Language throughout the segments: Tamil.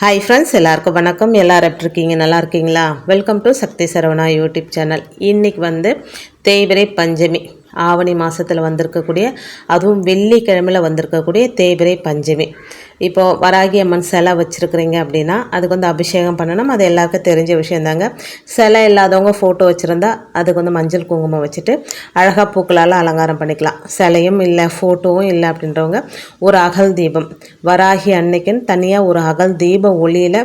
ஹாய் ஃப்ரெண்ட்ஸ் எல்லாருக்கும் வணக்கம். எல்லோரும் எப்படி இருக்கீங்க? நல்லா இருக்கீங்களா? Welcome to Shakti Saravana YouTube channel. இன்றைக்கி வந்து தேய்பிரை பஞ்சமி. ஆவணி மாதத்தில் வந்திருக்கக்கூடிய அதுவும் வெள்ளிக்கிழமையில் வந்திருக்கக்கூடிய தேய்பிரை பஞ்சமி. இப்போது வராகி அம்மன் சிலை வச்சுருக்குறீங்க அப்படின்னா அதுக்கு வந்து அபிஷேகம் பண்ணணும். அது எல்லாருக்கும் தெரிஞ்ச விஷயந்தாங்க சிலை இல்லாதவங்க ஃபோட்டோ வச்சுருந்தா அதுக்கு வந்து மஞ்சள் குங்குமம் வச்சுட்டு அழகாக பூக்களால் அலங்காரம் பண்ணிக்கலாம். சிலையும் இல்லை ஃபோட்டோவும் இல்லை அப்படின்றவங்க ஒரு அகல் தீபம். வராகி அன்னைக்குன்னு தனியாக ஒரு அகல் தீப ஒளியில்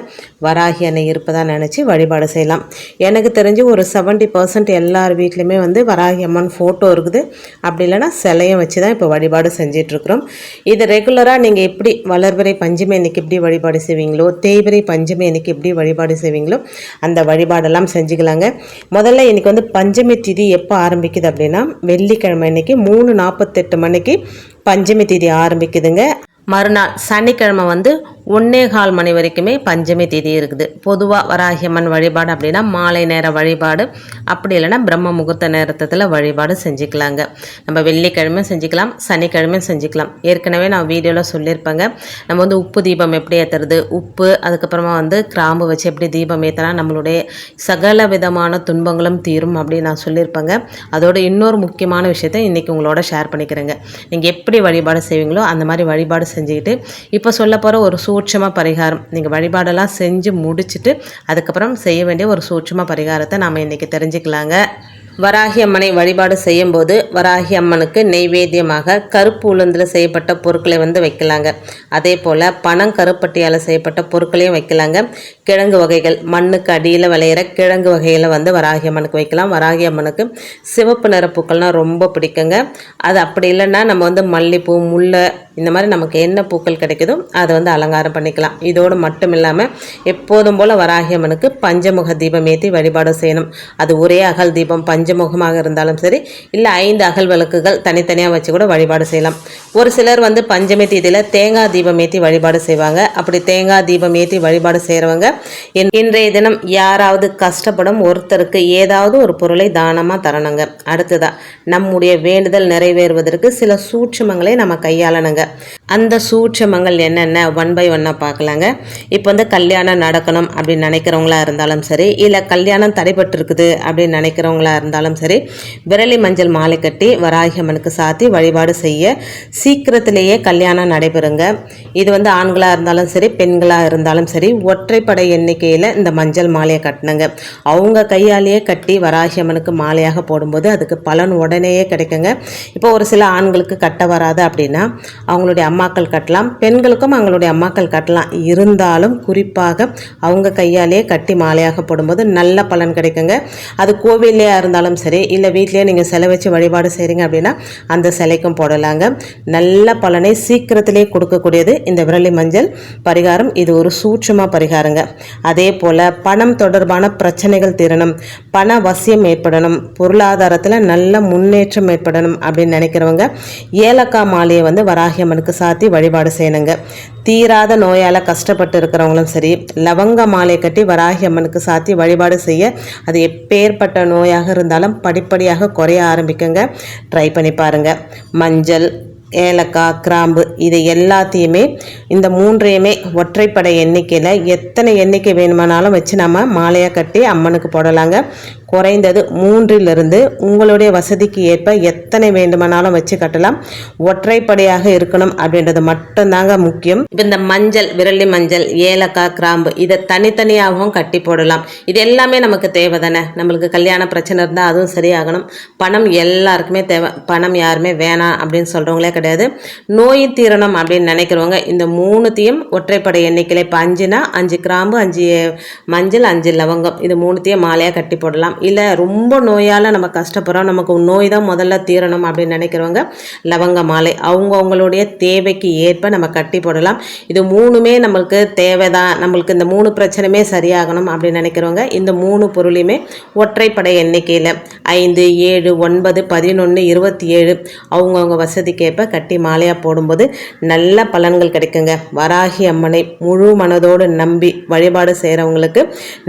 வராகி அன்னை இருப்பதாக நினச்சி வழிபாடு செய்யலாம். எனக்கு தெரிஞ்சு ஒரு செவன்ட்டி பர்சன்ட் எல்லார் வீட்லேயுமே வந்து வராகி அம்மன் ஃபோட்டோ இருக்குது. அப்படி இல்லைன்னா சிலையும் வச்சு தான் இப்போ வழிபாடு செஞ்சிட்ருக்குறோம் இது ரெகுலராக நீங்கள் எப்படி தேய்பிரை பஞ்சமி அன்னைக்கு எப்படி வழிபாடு செய்வீங்களோ தேய்பிரை பஞ்சமி அன்னைக்கு எப்படி வழிபாடு செய்வீங்களோ அந்த வழிபாடெல்லாம் செஞ்சுக்கலாங்க. முதல்ல இன்றைக்கி வந்து பஞ்சமி திதி எப்போ ஆரம்பிக்குது அப்படின்னா வெள்ளிக்கிழமை அன்னைக்கு மூணு நாற்பத்தெட்டு மணிக்கு பஞ்சமி திதி ஆரம்பிக்குதுங்க. மறுநாள் சனிக்கிழமை வந்து ஒன்னே கால் மணி வரைக்குமே பஞ்சமி திதி இருக்குது. பொதுவாக வராகியம்மன் வழிபாடு அப்படின்னா மாலை நேர வழிபாடு. அப்படி இல்லைன்னா பிரம்ம முகூர்த்த நேரத்தில் வழிபாடு செஞ்சுக்கலாங்க. நம்ம வெள்ளிக்கிழமையும் செஞ்சுக்கலாம் சனிக்கிழமையும் செஞ்சுக்கலாம். ஏற்கனவே நான் வீடியோவில் சொல்லியிருப்பேங்க. நம்ம வந்து உப்பு தீபம் எப்படி ஏற்றுறது உப்பு அதுக்கப்புறமா வந்து கிராம்பு வச்சு எப்படி தீபம் ஏற்றினா நம்மளுடைய சகல விதமான துன்பங்களும் தீரும் அப்படின்னு நான் சொல்லியிருப்பேங்க. அதோட இன்னொரு முக்கியமான விஷயத்தை இன்றைக்கி உங்களோட ஷேர் பண்ணிக்கிறேங்க. நீங்கள் எப்படி வழிபாடு செய்வீங்களோ அந்த மாதிரி வழிபாடு செஞ்சுக்கிட்டு இப்போ சொல்ல போகிற ஒரு சூட்சம பரிகாரம். நீங்கள் வழிபாடெல்லாம் செஞ்சு முடிச்சுட்டு அதுக்கப்புறம் செய்ய வேண்டிய ஒரு சூட்சம பரிகாரத்தை நாம் இன்றைக்கி தெரிஞ்சுக்கலாங்க. வராகி அம்மனை வழிபாடு செய்யும்போது வராகி அம்மனுக்கு நெய்வேத்தியமாக கருப்பு உளுந்தில் செய்யப்பட்ட பொருட்களை வந்து வைக்கலாங்க. அதே போல் பணம் கருப்பட்டியால் செய்யப்பட்ட பொருட்களையும் வைக்கலாங்க. கிழங்கு வகைகள் மண்ணுக்கு அடியில் விளையிற கிழங்கு வகைகளை வந்து வராகி அம்மனுக்கு வைக்கலாம். வராகி அம்மனுக்கு சிவப்பு நிற பூக்கள்னால் ரொம்ப பிடிக்குங்க. அது அப்படி இல்லைன்னா நம்ம வந்து மல்லிப்பூ முல்லை இந்த மாதிரி நமக்கு என்ன பூக்கள் கிடைக்குதோ அதை வந்து அலங்காரம் பண்ணிக்கலாம். இதோடு மட்டும் இல்லாமல் எப்போதும் போல் வராகியம்மனுக்கு பஞ்சமுக தீபம் ஏற்றி வழிபாடு செய்யணும். அது ஒரே அகல் தீபம் பஞ்சமுகமாக இருந்தாலும் சரி இல்லை ஐந்து அகல் விளக்குகள் தனித்தனியாக வச்சு கூட வழிபாடு செய்யலாம். ஒரு சிலர் வந்து பஞ்சமி தீதியில் தேங்காய் தீபம் ஏற்றி வழிபாடு செய்வாங்க. அப்படி தேங்காய் தீபம் ஏற்றி வழிபாடு செய்கிறவங்க இன்றைய தினம் யாராவது கஷ்டப்படும் ஒருத்தருக்கு ஏதாவது ஒரு பொருளை தானமாக தரணுங்க. அடுத்ததாக நம்முடைய வேண்டுதல் நிறைவேறுவதற்கு சில சூட்சுமங்களை நம்ம கையாளணுங்க. அந்த சூட்சமங்கள் என்னென்ன? ஒன் பை ஒன்னாக பார்க்கலாங்க. இப்போ வந்து கல்யாணம் நடக்கணும் அப்படின்னு நினைக்கிறவங்களா இருந்தாலும் சரி இல்லை கல்யாணம் தடைபட்டிருக்குது அப்படின்னு நினைக்கிறவங்களா இருந்தாலும் சரி விரலி மஞ்சள் மாலை கட்டி வராகி அம்மனுக்கு சாத்தி வழிபாடு செய்ய சீக்கிரத்திலேயே கல்யாணம் நடைபெறுங்க. இது வந்து ஆண்களாக இருந்தாலும் சரி பெண்களாக இருந்தாலும் சரி ஒற்றைப்படை எண்ணிக்கையில் இந்த மஞ்சள் மாலையை கட்டினங்க அவங்க கையாலேயே கட்டி வராகி அம்மனுக்கு மாலையாக போடும்போது அதுக்கு பலன் உடனேயே கிடைக்குங்க. இப்போ ஒரு சில ஆண்களுக்கு கட்ட வராது அப்படின்னா அவங்களுடைய அம்மாக்கள் கட்டலாம். பெண்களுக்கும் அவங்களுடைய அம்மாக்கள் கட்டலாம். இருந்தாலும் குறிப்பாக அவங்க கையாலேயே கட்டி மாலையாக போடும்போது நல்ல பலன் கிடைக்குங்க. அது கோவில்லையாக இருந்தாலும் சரி இல்லை வீட்லேயே நீங்கள் சிலை வச்சு வழிபாடு செய்கிறீங்க அப்படின்னா அந்த சிலைக்கும் போடலாங்க. நல்ல பலனை சீக்கிரத்திலே கொடுக்கக்கூடியது இந்த விரலி மஞ்சள் பரிகாரம். இது ஒரு சூட்சமாக பரிகாரங்க. அதே போல் பணம் தொடர்பான பிரச்சனைகள் தீரணும். பண வசியம் ஏற்படணும். பொருளாதாரத்தில் நல்ல முன்னேற்றம் ஏற்படணும் அப்படின்னு நினைக்கிறவங்க ஏலக்காய் மாலையை வந்து வராகி அம்மனுக்கு சாத்தி வழிபாடு செய்யணுங்க. தீராத நோயால் கஷ்டப்பட்டு இருக்கிறவங்களும் சரி லவங்க மாலை கட்டி வராகி அம்மனுக்கு சாத்தி வழிபாடு செய்ய அது எப்பேற்பட்ட நோயாக இருந்தாலும் படிப்படியாக குறைய ஆரம்பிக்குங்க. ட்ரை பண்ணி பாருங்கள் மஞ்சள் ஏலக்காய் கிராம்பு இது எல்லாத்தையுமே இந்த மூன்றையுமே ஒற்றைப்படை எண்ணிக்கையில் எத்தனை எண்ணிக்கை வேணுமானாலும் வச்சு நம்ம மாலையாக கட்டி அம்மனுக்கு போடலாங்க. குறைந்தது மூன்றிலிருந்து உங்களுடைய வசதிக்கு ஏற்ப எத்தனை வேண்டுமானாலும் வச்சு கட்டலாம். ஒற்றைப்படையாக இருக்கணும் அப்படின்றது மட்டும்தாங்க முக்கியம். இப்போ இந்த மஞ்சள் விரலி மஞ்சள் ஏலக்காய் கிராம்பு இதை தனித்தனியாகவும் கட்டி போடலாம். இது எல்லாமே நமக்கு தேவை தானே? நம்மளுக்கு கல்யாண பிரச்சனை இருந்தால் அதுவும் சரியாகணும். பணம் எல்லாருக்குமே தேவை. பணம் யாருமே வேணாம் அப்படின்னு சொல்கிறவங்களே கிடையாது. நோய் தீரணும் அப்படின்னு நினைக்கிறவங்க இந்த மூணுத்தையும் ஒற்றைப்படை எண்ணிக்கையில் இப்போ அஞ்சுனா அஞ்சு கிராம்பு அஞ்சு மஞ்சள் அஞ்சு லவங்கம். இது மூணுத்தையும் மாலையாக கட்டி போடலாம். இல்லை ரொம்ப நோயால் நம்ம கஷ்டப்படுறோம். நமக்கு நோய் தான் முதல்ல தீரணும் அப்படின்னு நினைக்கிறவங்க லவங்க மாலை அவங்கவுங்களுடைய தேவைக்கு ஏற்ப நம்ம கட்டி போடலாம். இது மூணுமே நம்மளுக்கு தேவை தான் நம்மளுக்கு இந்த மூணு பிரச்சனையுமே சரியாகணும் அப்படின்னு நினைக்கிறவங்க இந்த மூணு பொருளையுமே ஒற்றைப்படை எண்ணிக்கையில் ஐந்து ஏழு ஒன்பது பதினொன்று இருபத்தி ஏழு அவங்கவுங்க வசதிக்கேற்ப கட்டி மாலையாக போடும்போது நல்ல பலன்கள் கிடைக்குங்க. வராகி அம்மனை முழு மனதோடு நம்பி வழிபாடு செய்கிறவங்களுக்கு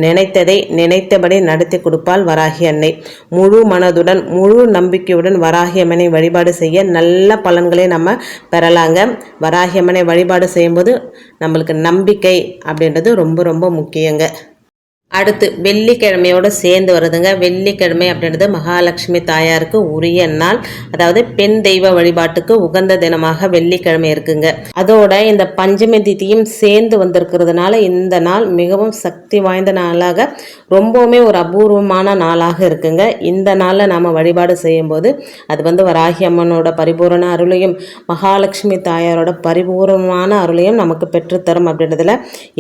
நினைத்ததை நினைத்தபடி நடத்தி கொடுப்பா. அருள்வாள் வராகி அன்னை. முழு மனதுடன் முழு நம்பிக்கையுடன் வராகி அம்மனை வழிபாடு செய்ய நல்ல பலன்களை நம்ம பெறலாங்க. வராகி அம்மனை வழிபாடு செய்யும்போது நம்மளுக்கு நம்பிக்கை அப்படின்றது ரொம்ப ரொம்ப முக்கியங்க. அடுத்து வெள்ளிக்கிழமையோடு சேர்ந்து வருதுங்க. வெள்ளிக்கிழமை அப்படின்றது மகாலட்சுமி தாயாருக்கு உரிய நாள். அதாவது பெண் தெய்வ வழிபாட்டுக்கு உகந்த தினமாக வெள்ளிக்கிழமை இருக்குங்க. அதோட இந்த பஞ்சமி திதியும் சேர்ந்து வந்திருக்கிறதுனால இந்த நாள் மிகவும் சக்தி வாய்ந்த நாளாக ரொம்பவுமே ஒரு அபூர்வமான நாளாக இருக்குங்க. இந்த நாளில் நாம் வழிபாடு செய்யும்போது அது வந்து வராகி அம்மனோட பரிபூரண அருளையும் மகாலட்சுமி தாயாரோட பரிபூர்ணமான அருளையும் நமக்கு பெற்றுத்தரும் அப்படின்றதுல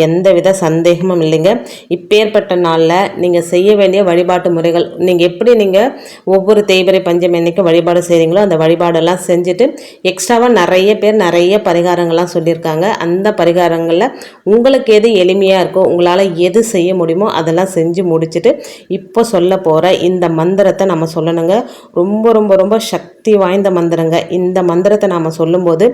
எந்தவித சந்தேகமும் இல்லைங்க. இப்பேற்பட்ட இப்படிப்பட்ட நாளில் நீங்கள் செய்ய வேண்டிய வழிபாட்டு முறைகள். நீங்கள் எப்படி நீங்கள் ஒவ்வொரு தேய்பிரை பஞ்சமி அன்னைக்கு வழிபாடு செய்கிறீங்களோ அந்த வழிபாடெல்லாம் செஞ்சுட்டு எக்ஸ்ட்ராவாக நிறைய பேர் நிறைய பரிகாரங்கள்லாம் சொல்லியிருக்காங்க. அந்த பரிகாரங்களில் உங்களுக்கு எது எளிமையாக இருக்கோ உங்களால் எது செய்ய முடியுமோ அதெல்லாம் செஞ்சு முடிச்சுட்டு இப்போ சொல்ல போகிற இந்த மந்திரத்தை நம்ம சொல்லணுங்க. ரொம்ப ரொம்ப ரொம்ப சக்தி வாய்ந்த மந்திரங்க. இந்த மந்திரத்தை நாம் சொல்லும்போது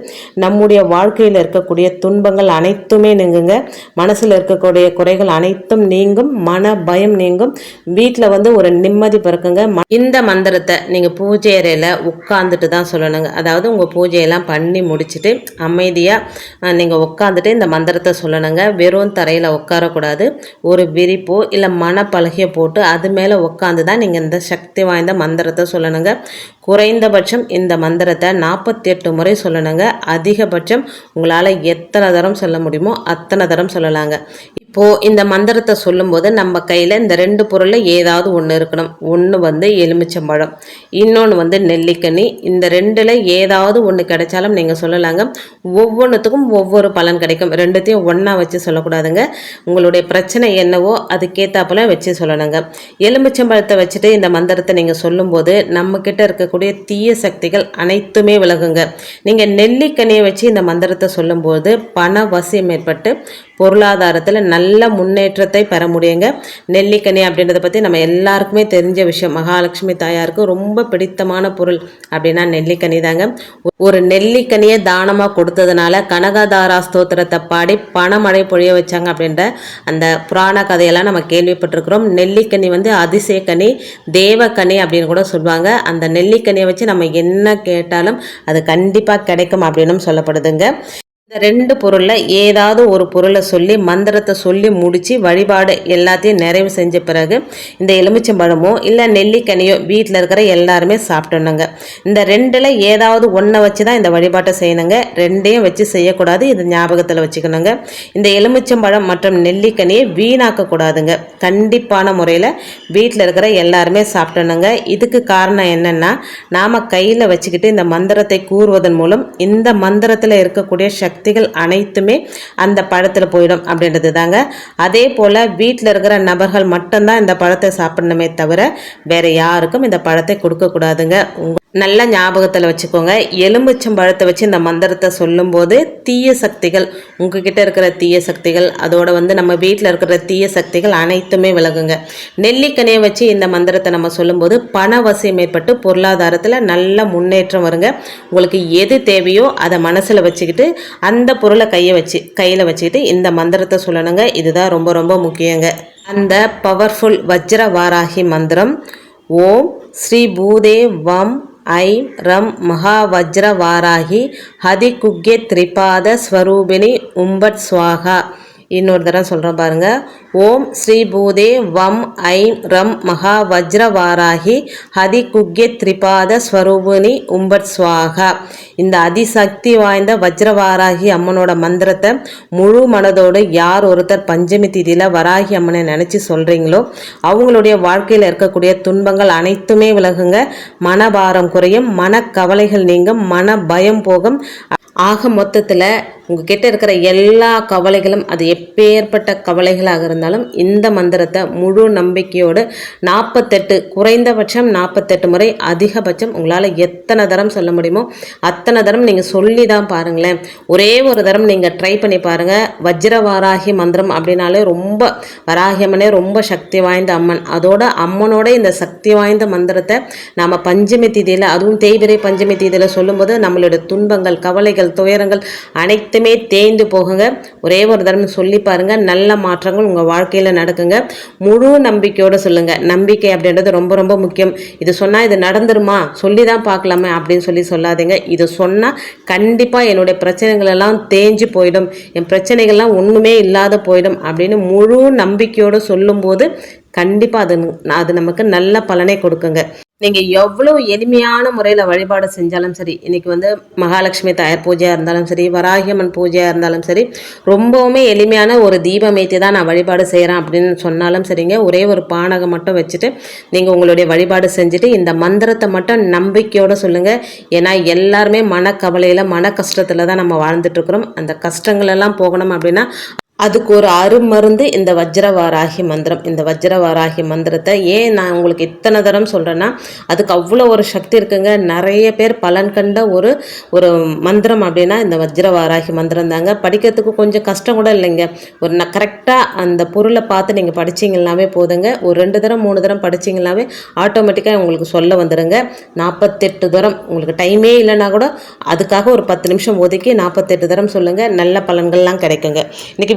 நம்முடைய வாழ்க்கையில் இருக்கக்கூடிய துன்பங்கள் அனைத்துமே நீங்குங்க. மனசில் இருக்கக்கூடிய குறைகள் அனைத்தும் நீங்கும். மன பயம் நீங்கும். வீட்டில் வந்து ஒரு நிம்மதி பிறக்குங்க. இந்த மந்திரத்தை நீங்கள் பூஜை அறையில் உட்காந்துட்டு தான் சொல்லணுங்க. அதாவது உங்கள் பூஜையெல்லாம் பண்ணி முடிச்சுட்டு அமைதியாக நீங்கள் உட்காந்துட்டு இந்த மந்திரத்தை சொல்லணுங்க. வெறும் தரையில் உட்காரக்கூடாது. ஒரு விரிப்போ இல்லை மனப்பலகையை போட்டு அது மேலே உட்காந்து தான் நீங்கள் இந்த சக்தி வாய்ந்த மந்திரத்தை சொல்லணுங்க. குறைந்தபட்சம் இந்த மந்திரத்தை நாற்பத்தி எட்டு முறை சொல்லணுங்க. அதிகபட்சம் உங்களால் எத்தனை தரம் சொல்ல முடியுமோ அத்தனை தரம் சொல்லலாங்க. இப்போது இந்த மந்திரத்தை சொல்லும்போது நம்ம கையில் இந்த ரெண்டு பொருளில் ஏதாவது ஒன்று இருக்கணும். ஒன்று வந்து எலுமிச்சம்பழம் இன்னொன்று வந்து நெல்லிக்கனி. இந்த ரெண்டில் ஏதாவது ஒன்று கிடைச்சாலும் நீங்கள் சொல்லலாங்க. ஒவ்வொன்றுத்துக்கும் ஒவ்வொரு பலன் கிடைக்கும். ரெண்டுத்தையும் ஒன்றா வச்சு சொல்லக்கூடாதுங்க. உங்களுடைய பிரச்சனை என்னவோ அதுக்கேற்றாப்புல வச்சு சொல்லணுங்க. எலுமிச்சம்பழத்தை வச்சுட்டு இந்த மந்திரத்தை நீங்கள் சொல்லும்போது நம்மக்கிட்ட இருக்கக்கூடிய தீய சக்திகள் அனைத்துமே விலகுங்க. நீங்கள் நெல்லிக்கனியை வச்சு இந்த மந்திரத்தை சொல்லும்போது பண வசியம் ஏற்பட்டு பொருளாதாரத்தில் நல்ல முன்னேற்றத்தை பெற முடியுங்க. நெல்லிக்கனி அப்படின்றத பற்றி நம்ம எல்லாருக்குமே தெரிஞ்ச விஷயம். மகாலட்சுமி தாயாருக்கு ரொம்ப பிடித்தமான பொருள் அப்படின்னா நெல்லிக்கனி தாங்க. ஒரு நெல்லிக்கனியை தானமாக கொடுத்ததுனால கனகதாரா ஸ்தோத்திரத்தை பாடி பணமழை பொழிய வச்சாங்க அப்படின்ற அந்த புராண கதையெல்லாம் நம்ம கேள்விப்பட்டிருக்கிறோம். நெல்லிக்கனி வந்து அதிசயக்கனி தேவக்கனி அப்படின்னு கூட சொல்லுவாங்க. அந்த நெல்லிக்கனியை வச்சு நம்ம என்ன கேட்டாலும் அது கண்டிப்பாக கிடைக்கும் அப்படின்னும் சொல்லப்படுதுங்க. இந்த ரெண்டு பொருளில் ஏதாவது ஒரு பொருளை சொல்லி மந்திரத்தை சொல்லி முடித்து வழிபாடு எல்லாத்தையும் நிறைவு செஞ்ச பிறகு இந்த எலுமிச்சம்பழமோ இல்லை நெல்லிக்கனியோ வீட்டில் இருக்கிற எல்லாருமே சாப்பிட்டணுங்க இந்த ரெண்டில் ஏதாவது ஒன்றை வச்சு தான் இந்த வழிபாட்டை செய்யணுங்க. ரெண்டையும் வச்சு செய்யக்கூடாது. இது ஞாபகத்தில் வச்சுக்கணுங்க. இந்த எலுமிச்சம்பழம் மற்றும் நெல்லிக்கனியை வீணாக்கக்கூடாதுங்க. கண்டிப்பான முறையில் வீட்டில் இருக்கிற எல்லாருமே சாப்பிட்டணுங்க இதுக்கு காரணம் என்னென்னா நாம் கையில் வச்சுக்கிட்டு இந்த மந்திரத்தை கூறுவதன் மூலம் இந்த மந்திரத்தில் இருக்கக்கூடிய சக்தி சக்திகள் அனைத்துமே அந்த பழத்தில் போயிடும் அப்படின்றது தாங்க அதே போல் வீட்டில் இருக்கிற நபர்கள் மட்டும்தான் இந்த பழத்தை சாப்பிடணுமே தவிர வேற யாருக்கும் இந்த பழத்தை கொடுக்கக்கூடாதுங்க உங்கள் நல்ல ஞாபகத்தில் வச்சுக்கோங்க. எலுமிச்சம் பழத்தை வச்சு இந்த மந்திரத்தை சொல்லும்போது தீய சக்திகள் உங்ககிட்ட இருக்கிற தீய சக்திகள் அதோட வந்து நம்ம வீட்டில் இருக்கிற தீய சக்திகள் அனைத்துமே விலகுங்க. நெல்லிக்கனியை வச்சு இந்த மந்திரத்தை நம்ம சொல்லும்போது பண வசியம் ஏற்பட்டு பொருளாதாரத்தில் நல்ல முன்னேற்றம் வருங்க. உங்களுக்கு எது தேவையோ அதை மனசில் வச்சுக்கிட்டு அந்த பொருளை கையை வச்சு கையில் வச்சுக்கிட்டு இந்த மந்திரத்தை சொல்லணுங்க. இதுதான் ரொம்ப ரொம்ப முக்கியங்க. அந்த பவர்ஃபுல் வஜ்ர வாராகி மந்திரம். ஓம் ஸ்ரீ பூதே வம் ஐம் ரம் மகாவஜ்ர வாராகி ஹதி குக்ய திரிபாத ஸ்வரூபிணி உம்பட் ஸ்வாகா. இன்னொரு தடவை சொல்கிறேன் பாருங்க. ஓம் ஸ்ரீ பூதே வம் ஐம் ரம் மகா வஜ்ரவாராகி ஹதி குக்ய திரிபாத ஸ்வரூபிணி உம்பட் சுவாகா. இந்த அதிசக்தி வாய்ந்த வஜ்ரவாராகி அம்மனோட மந்திரத்தை முழு மனதோடு யார் ஒருத்தர் பஞ்சமி திதியில் வராகி அம்மனை நினச்சி சொல்கிறீங்களோ அவங்களுடைய வாழ்க்கையில் இருக்கக்கூடிய துன்பங்கள் அனைத்துமே விலகுங்க. மனபாரம் குறையும் மனக்கவலைகள் நீங்கும் மன பயம் போகும். ஆக மொத்தத்தில் உங்ககிட்ட இருக்கிற எல்லா கவலைகளும் அது எப்பேற்பட்ட கவலைகளாக இருந்தாலும் இந்த மந்திரத்தை முழு நம்பிக்கையோடு நாற்பத்தெட்டு குறைந்தபட்சம் நாற்பத்தெட்டு முறை அதிகபட்சம் உங்களால் எத்தனை தரம் சொல்ல முடியுமோ அத்தனை தரம் நீங்கள் சொல்லி தான் பாருங்களேன். ஒரே ஒரு தரம் நீங்கள் ட்ரை பண்ணி பாருங்கள் வஜ்ர வாராகி மந்திரம் அப்படின்னாலே ரொம்ப வராகி அம்மனே ரொம்ப சக்தி வாய்ந்த அம்மன். அதோட அம்மனோட இந்த சக்தி வாய்ந்த மந்திரத்தை நாம் பஞ்சமி தீதியில் அதுவும் தேய்பிரை பஞ்சமி தீதியில் சொல்லும்போது நம்மளோட துன்பங்கள் கவலைகள் துயரங்கள் அனைத்துமே தேய்ந்து போகுங்க. ஒரே ஒரு தரம் சொல்லி பாருங்க. நல்ல மாற்றங்கள் உங்கள் வாழ்க்கையில் நடக்குங்க. முழு நம்பிக்கையோடு சொல்லுங்க. நம்பிக்கை அப்படின்றது ரொம்ப ரொம்ப முக்கியம். இது சொன்னால் இது நடந்துருமா? சொல்லி தான் பார்க்கலாமே அப்படின்னு சொல்லி சொல்லாதீங்க. இது சொன்னால் கண்டிப்பாக என்னுடைய பிரச்சனைகள் எல்லாம் தேஞ்சு போயிடும். என் பிரச்சனைகள்லாம் ஒன்றுமே இல்லாத போயிடும் அப்படின்னு முழு நம்பிக்கையோடு சொல்லும்போது கண்டிப்பாக அது அது நமக்கு நல்ல பலனை கொடுக்குங்க. நீங்கள் எவ்வளோ எளிமையான முறையில் வழிபாடு செஞ்சாலும் சரி இன்னைக்கு வந்து மகாலட்சுமி தாயார் பூஜையாக இருந்தாலும் சரி வராகியம்மன் பூஜையாக இருந்தாலும் சரி ரொம்பவுமே எளிமையான ஒரு தீபம் ஏற்றி தான் நான் வழிபாடு செய்கிறேன் அப்படின்னு சொன்னாலும் சரிங்க. ஒரே ஒரு பானகம் மட்டும் வச்சுட்டு நீங்கள் உங்களுடைய வழிபாடு செஞ்சுட்டு இந்த மந்திரத்தை மட்டும் நம்பிக்கையோடு சொல்லுங்கள் ஏன்னா எல்லாருமே மனக்கவலையில் மன கஷ்டத்தில் தான் நம்ம வாழ்ந்துட்டுருக்குறோம் அந்த கஷ்டங்கள் எல்லாம் போகணும் அப்படின்னா அதுக்கு ஒரு அருமருந்து இந்த வஜ்ரவாராகி மந்திரம். இந்த வஜ்ரவாராகி மந்திரத்தை ஏன் நான் உங்களுக்கு இத்தனை தரம் சொல்கிறேன்னா அதுக்கு அவ்வளோ ஒரு சக்தி இருக்குங்க. நிறைய பேர் பலன் கண்ட ஒரு ஒரு மந்திரம் அப்படின்னா இந்த வஜ்ரவாராகி மந்திரம் தாங்க. படிக்கிறதுக்கு கொஞ்சம் கஷ்டம் கூட இல்லைங்க. ஒரு நான் கரெக்டாக அந்த பொருளை பார்த்து நீங்கள் படிச்சிங்கனாவே போதுங்க. ஒரு ரெண்டு தரம் மூணு தரம் படிச்சிங்கனாவே ஆட்டோமேட்டிக்காக உங்களுக்கு சொல்ல வந்துடுங்க நாற்பத்தெட்டு தரம். உங்களுக்கு டைமே இல்லைன்னா கூட அதுக்காக ஒரு பத்து நிமிஷம் ஒதுக்கி நாற்பத்தெட்டு தரம் சொல்லுங்கள் நல்ல பலன்கள்லாம் கிடைக்குங்க. இன்றைக்கி